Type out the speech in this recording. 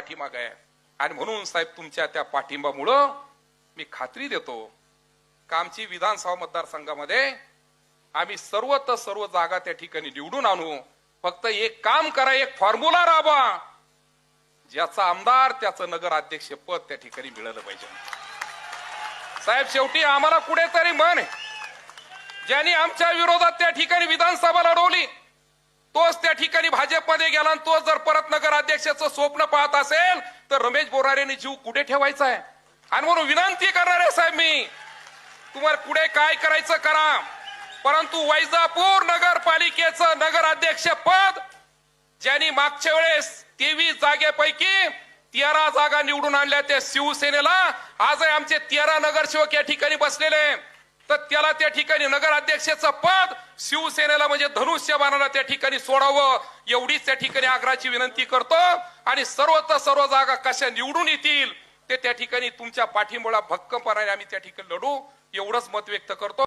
पाठीमाग आहे. आणि म्हणून साहेब तुमच्या त्या पाठिंबामुळं मी खात्री देतो का आमची विधानसभा मतदारसंघामध्ये आम्ही सर्व तर सर्व जागा त्या ठिकाणी निवडून आणू. फक्त एक काम करा एक फॉर्म्युला राबा ज्याचा आमदार त्याचं नगराध्यक्ष पद त्या ठिकाणी मिळालं पाहिजे. साहेब शेवटी आम्हाला कुठेतरी मन ज्यांनी आमच्या विरोधात त्या ठिकाणी विधानसभा लढवली त्या ठिकाणी भाजपमध्ये गेला आणि जर परत नगराध्यक्षाचं स्वप्न पाहत असेल तर रमेश बोरारेने जीव कुठे ठेवायचा आहे? आणि म्हणून विनंती करणार आहे साहेब मी. तुम्हाला पुढे काय करायचं करा. परंतु वैजापूर नगरपालिकेचं नगराध्यक्ष पद ज्यांनी मागच्या वेळेस तेवीस जागेपैकी तेरा जागा निवडून आणल्या त्या शिवसेनेला आज आमचे तेरा नगरसेवक या ठिकाणी बसलेले तर त्याला त्या ठिकाणी नगराध्यक्षाचं पद शिवसेनेला म्हणजे धनुष्यबाणाला त्या ठिकाणी सोडावं एवढीच त्या ठिकाणी आग्राची विनंती करतो. आणि सर्वच सर्व जागा कशा निवडून येतील ते त्या ठिकाणी तुमच्या पाठिंबळा भक्कमपणाने आम्ही त्या ठिकाणी लढू. एवढंच मत व्यक्त करतो.